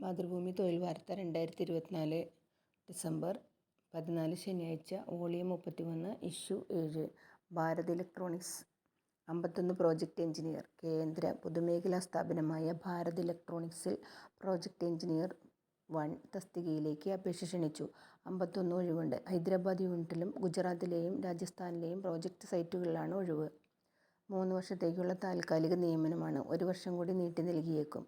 മാതൃഭൂമി തൊഴിൽ വാർത്ത രണ്ടായിരത്തി ഇരുപത്തിനാല് ഡിസംബർ പതിനാല് ശനിയാഴ്ച വോളിയം മുപ്പത്തി മുപ്പത്തിമൂന്ന് ഇഷ്യൂ ഏഴ് ഭാരത് ഇലക്ട്രോണിക്സ് അമ്പത്തൊന്ന് പ്രോജക്റ്റ് എഞ്ചിനീയർ കേന്ദ്ര പൊതുമേഖലാ സ്ഥാപനമായ ഭാരത് ഇലക്ട്രോണിക്സിൽ പ്രോജക്റ്റ് എഞ്ചിനീയർ വൺ തസ്തികയിലേക്ക് അപേക്ഷ ക്ഷണിച്ചു. അമ്പത്തൊന്ന് ഒഴിവുണ്ട്. ഹൈദരാബാദ് യൂണിറ്റിലും ഗുജറാത്തിലെയും രാജസ്ഥാനിലെയും പ്രോജക്റ്റ് സൈറ്റുകളിലാണ് ഒഴിവ്. മൂന്ന് വർഷത്തേക്കുള്ള താൽക്കാലിക നിയമനമാണ് ഒരു വർഷം കൂടി നീട്ടി നൽകിയേക്കും.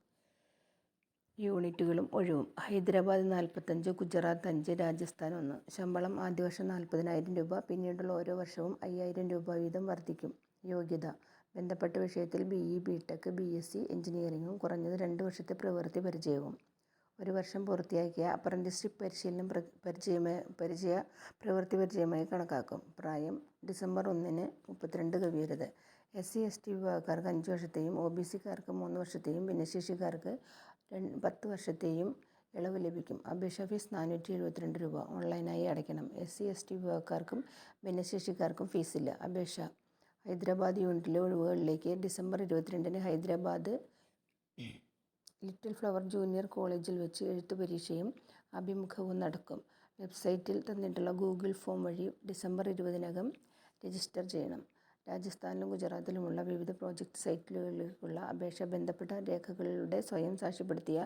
യൂണിറ്റുകളും ഒഴിവും. ഹൈദരാബാദ് നാൽപ്പത്തഞ്ച് ഗുജറാത്ത് അഞ്ച് രാജസ്ഥാൻ ഒന്ന്. ശമ്പളം ആദ്യ വർഷം നാൽപ്പതിനായിരം രൂപ പിന്നീടുള്ള ഓരോ വർഷവും അയ്യായിരം രൂപ വീതം വർദ്ധിക്കും. യോഗ്യത. ബന്ധപ്പെട്ട വിഷയത്തിൽ B E B tech B S C എഞ്ചിനീയറിംഗും കുറഞ്ഞത് രണ്ട് വർഷത്തെ പ്രവൃത്തി പരിചയവും. ഒരു വർഷം പൂർത്തിയാക്കിയ അപ്രന്റീസ്ഷിപ്പ് പരിശീലനം പരിചയമായി പരിചയ പ്രവൃത്തി പരിചയമായി കണക്കാക്കും. പ്രായം ഡിസംബർ ഒന്നിന് മുപ്പത്തിരണ്ട് കവിയരുത് എസ് സി എസ് ടി വിഭാഗക്കാർക്ക് അഞ്ച് വർഷത്തെയും ഒ ബി സിക്കാർക്ക് മൂന്ന് വർഷത്തെയും ഭിന്നശേഷിക്കാർക്ക് പത്ത് വർഷത്തെയും ഇളവ് ലഭിക്കും. അപേക്ഷാ ഫീസ് നാനൂറ്റി എഴുപത്തിരണ്ട് രൂപ. ഓൺലൈനായി അടയ്ക്കണം. എസ് സി എസ് ടി വിഭാഗക്കാർക്കും ഭിന്നശേഷിക്കാർക്കും ഫീസില്ല. അപേക്ഷ ഹൈദരാബാദ് യൂണിറ്റിലെ ഒഴിവുകളിലേക്ക് ഡിസംബർ ഇരുപത്തിരണ്ടിന് ഹൈദരാബാദ് ലിറ്റിൽ ഫ്ലവർ ജൂനിയർ കോളേജിൽ വെച്ച് എഴുത്തു പരീക്ഷയും അഭിമുഖവും നടക്കും. വെബ്സൈറ്റിൽ തന്നിട്ടുള്ള ഗൂഗിൾ ഫോം വഴി ഡിസംബർ ഇരുപതിനകം രജിസ്റ്റർ ചെയ്യണം. രാജസ്ഥാനിലും ഗുജറാത്തിലുമുള്ള വിവിധ പ്രോജക്റ്റ് സൈറ്റുകളിലേക്കുള്ള അപേക്ഷ ബന്ധപ്പെട്ട രേഖകളുടെ സ്വയം സാക്ഷ്യപ്പെടുത്തിയ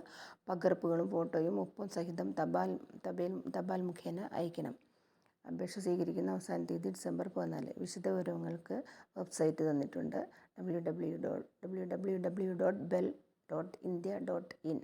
പകർപ്പുകളും ഫോട്ടോയും ഒപ്പും സഹിതം തപാൽ തപാൽ തപാൽ മുഖേന അയക്കണം. അപേക്ഷ സ്വീകരിക്കുന്ന അവസാന തീയതി ഡിസംബർ പതിനാല്. വിശദ വിവരങ്ങൾക്ക് വെബ്സൈറ്റ് തന്നിട്ടുണ്ട്. W W dot W W W dot bel dot India dot in